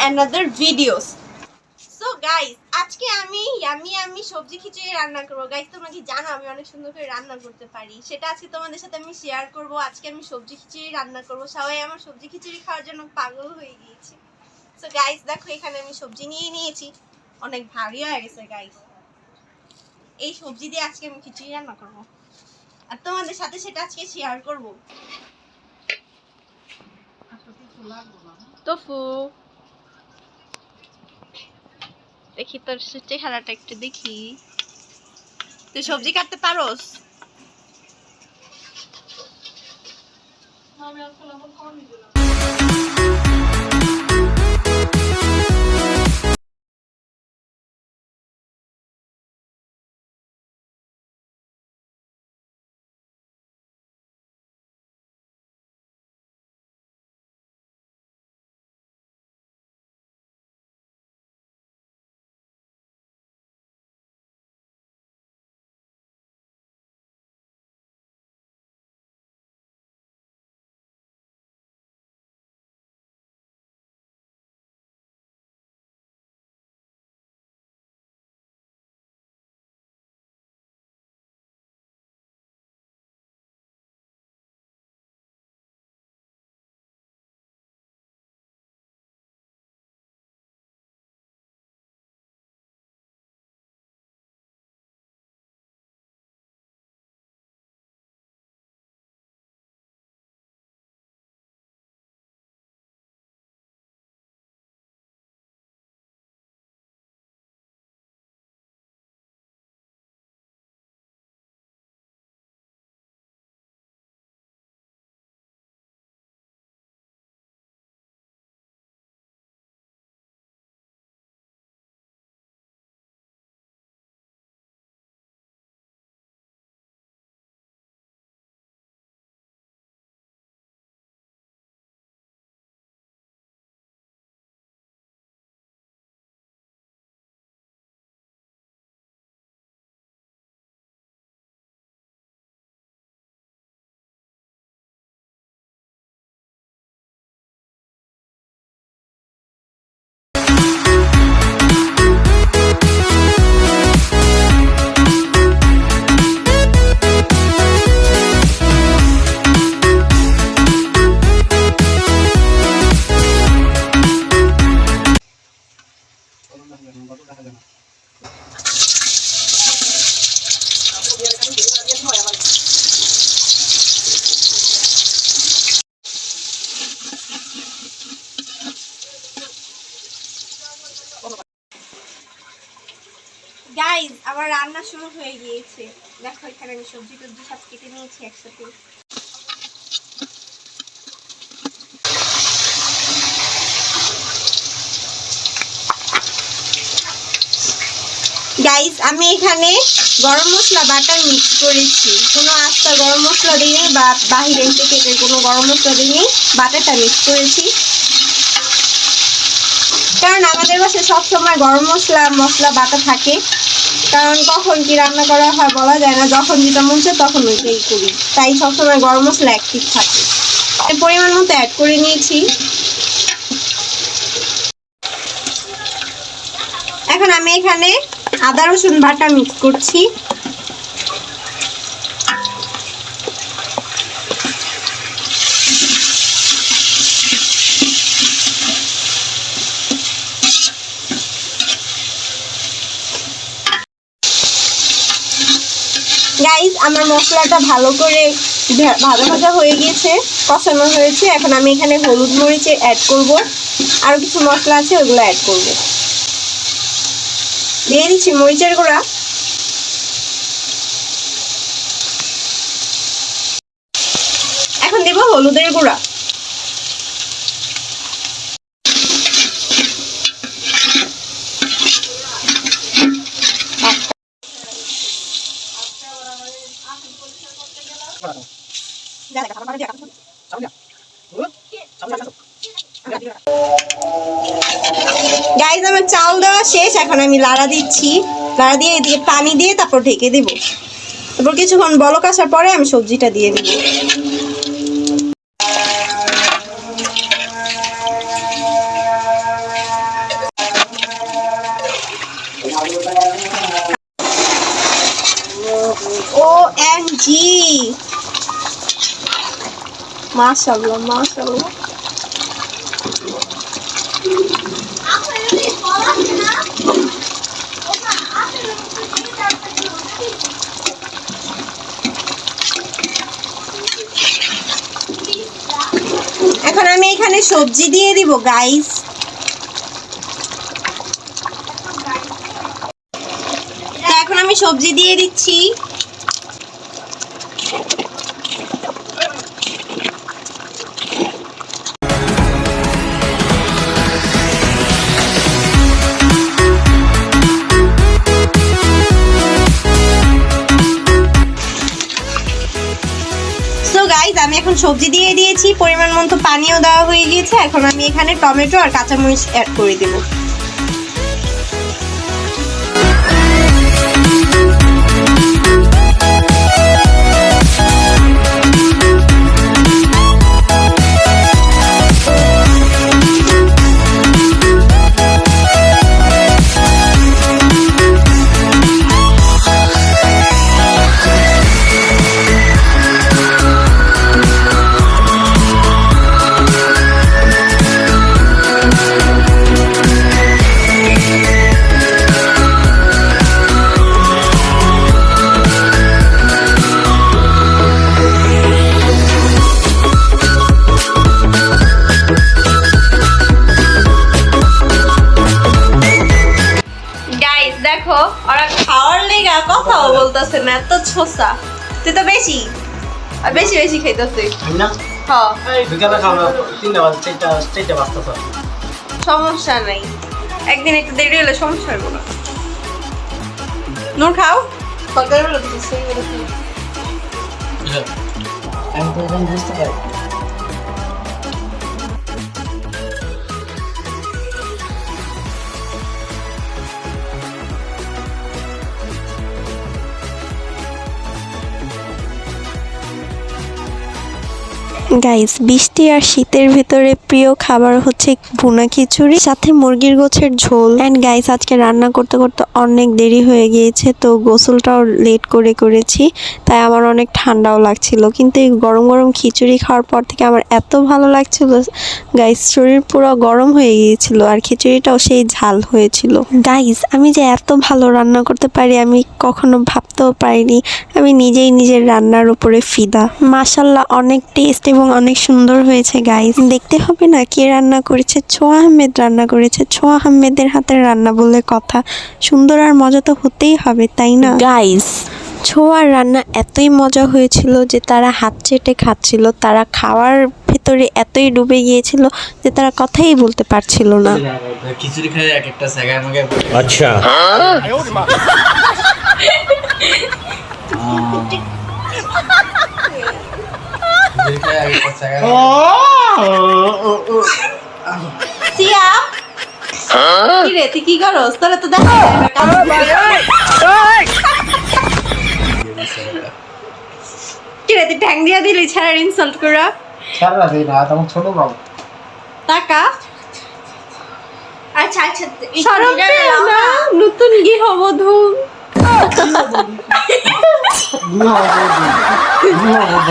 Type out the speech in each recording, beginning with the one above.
Another videos so guys আজকে আমি yummy আমি সবজি খিচুড়ি রান্না করব। গাইস তোমরা কি জানো, আমি অনেক সুন্দর করে রান্না করতে পারি। সেটা আজকে তোমাদের সাথে আমি শেয়ার করব। আজকে আমি সবজি খিচুড়ি রান্না করব। সবাই আমার সবজি খিচুড়ি খাওয়ার জন্য পাগল হয়ে গিয়েছে। সো গাইস দেখো, এখানে আমি সবজি নিয়ে নিয়েছি। অনেক ভারী হয়ে গেছে গাইস এই সবজি দিয়ে আজকে আমি খিচুড়ি রান্না করব। আর তোমাদের সাথে সেটা আজকে শেয়ার করব। তোফু। দেখি তোর চেহারাটা একটু দেখি। তুই সবজি কাটতে পারোস? গাইজ আমার রান্না শুরু হয়ে গিয়েছে। দেখো, এখানে আমি সবজি টবজি সব কেটে নিয়েছি একসাথে। গাইজ আমি এখানে গরম মশলা, বাটার মিক্স করেছি। কোনো আস্তা গরম মশলা দিইনি বা বাহিরের প্যাকেটের কোনো গরম মশলা দিইনি বাটারটা মিক্স করেছি। কারণ আমাদের বাসায় সবসময় গরম মশলা মশলা বাটা থাকে। কারণ কখন কি রান্না করা হয় বলা যায় না, যখন যেটা মন তখন ওইটাই করি। তাই সবসময় গরম মশলা অ্যাক্টিভ থাকে। পরিমাণ মতো অ্যাড করে নিয়েছি। এখন আমি এখানে আদা, রসুন বাটা মিক্স করছি। গাইজ আমার মশলাটা ভালো করে ভাজা ভাজা হয়ে গিয়েছে, কষানো হয়েছে। এখন আমি এখানে হলুদ মরিচে অ্যাড করব। আরও কিছু মশলা আছে, ওগুলো অ্যাড করব। দিয়ে দিচ্ছি মরিচের গুঁড়া। এখন আমি লাড়া দিচ্ছি। লাড়া দিয়ে দিয়ে পানি দিয়ে তারপর ঢেকে দেবো। তারপর কিছুক্ষণ বলক আসার পরে আমি সবজিটা দিয়ে দেবো। ও এম জি এখন আমি এখানে সবজি দিয়ে দিব গাইস এখন আমি সবজি দিয়ে দিচ্ছি। এখন সবজি দিয়ে দিয়েছি, পরিমাণ মতো পানিও দেওয়া হয়ে গিয়েছে। এখন আমি এখানে টমেটো আর কাঁচামরিচ অ্যাড করে দেব। এত ছোসা তুই তো বেশি। আর বেশি বেশি খাইতেছে। আমি না? হ্যাঁ খাওয়া তিনটা বাজে চারটা চারটা সমস্যা নাই। একদিন একটু দেরি হলে সমস্যা হবে না। নূর খাও। সকালবেলা তো সেই আমি তো বুঝতে পারি। গাইস বৃষ্টি আর শীতের ভিতরে প্রিয় খাবার হচ্ছে ভুনা খিচুড়ি, সাথে মুরগির গোছের ঝোল। অ্যান্ড গাইস আজকে রান্না করতে করতে অনেক দেরি হয়ে গিয়েছে, তো গোসলটাও লেট করে করেছি, তাই আমার অনেক ঠান্ডাও লাগছিল। কিন্তু এই গরম গরম খিচুড়ি খাওয়ার পর থেকে আমার এত ভালো লাগছিল গাইস শরীর পুরো গরম হয়ে গিয়েছিল আর খিচুড়িটাও সেই ঝাল হয়েছিল। গাইস আমি যে এত ভালো রান্না করতে পারি, আমি কখনো ভাবতেও পারিনি, আমি নিজেই নিজের রান্নার উপরে ফিদা। মাসাল্লাহ অনেক টেস্ট এবং এবং অনেক সুন্দর হয়েছে গাইস দেখতে হবে না কে রান্না করেছে। ছোয়া আহমেদ রান্না করেছে। ছোয়া আহমেদের হাতের রান্না বলে কথা। সুন্দর আর মজা তো হতেই হবে তাই না? গাইস ছোয়ার রান্না এতই মজা হয়েছিল যে তারা হাত চেটে খাচ্ছিল। তারা খাওয়ার ভেতরে এতই ডুবে গিয়েছিল যে তারা কথাই বলতে পারছিল না। খিচুড়ি এক একটা আচ্ছা। খাই এক একটা জায়গা সিয়া কি রে তুই কি করস তোরা তো দেখা না কি রে তুই ঠ্যাং দিয়া দিলি ছাড়া ইনসাল্ট করা সারা দিন রাত আমার ছোট বাবু টাকা আচ্ছা আচ্ছা সরম পেও না নতুন গৃহবধূ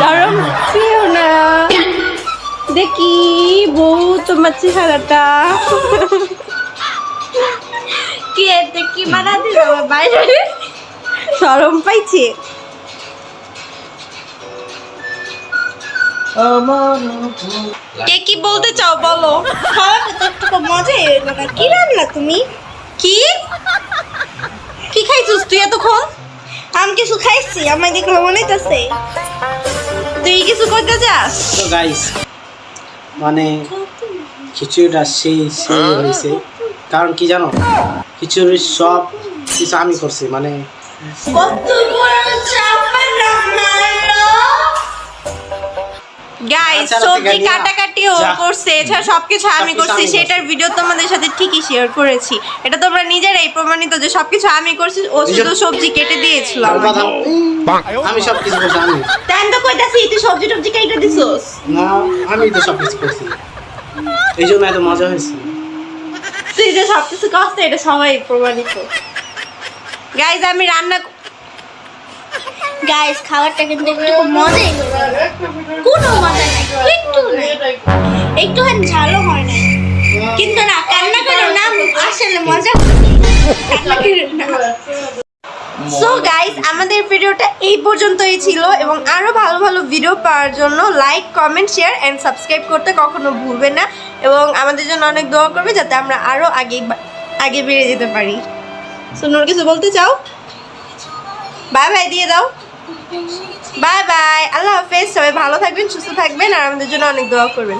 সরম পেও না দেখি বউ তোমার চেহারাটা। কি কি বানা দিল বাইরে? সরম পাইছে। কে কি বলতে চাও বলো? না কি রান্না তুমি? কি? কি খাইছিস তুই এতক্ষণ? আমি কিছু খাইছি আমার দেখলে মনে হইতাছে তুই কিছু করতে চাস তো গাইস মানে খিচুড়িটা সেই সেই হয়েছে। কারণ কি জানো? খিচুড়ির সব কিছু আমি করছি মানে গাইস আচ্ছা, সবজি কাটাকাটি ও করছে এছাড়া সবকিছু আমি করছি সেটার ভিডিও তোমাদের সাথে ঠিকই শেয়ার করেছি। এটা তোমরা নিজেরাই প্রমাণিত যে সবকিছু আমি করছি ও শুধু সবজি কেটে দিয়েছিল। আর কথা আমাকে। আমি সব কিছু করছি আমি। তাই তো কইতাছি তুই সবজি টবজি কেটে দিছস। না আমি তো সব কিছু করছি। এই জন্য এত মজা হয়েছে। তুই যে সবকিছু করছিস এটা সবাই প্রমাণিত। গাইজ আমি রান্না গাইস খাবারটা কিন্তু একটু মজাই কোনো মজা নাই, একটু নাই। একটুখানি ঝালও হয় না কিন্তু না, কান্না করো না, আসলে মজা সো গাইস আমাদের ভিডিওটা এই পর্যন্তই ছিল এবং আরও ভালো ভালো ভিডিও পাওয়ার জন্য like comment share and subscribe করতে কখনো ভুলবেন না। এবং আমাদের জন্য অনেক দোয়া করবে যাতে আমরা আরও আগে আগে বেড়ে যেতে পারি। সো নোর কিছু বলতে চাও? বাই বাই দিয়ে দাও। বাই বাই আল্লাহ হাফেজ। সবাই ভালো থাকবেন, সুস্থ থাকবেন, আর আমাদের জন্য অনেক দোয়া করবেন।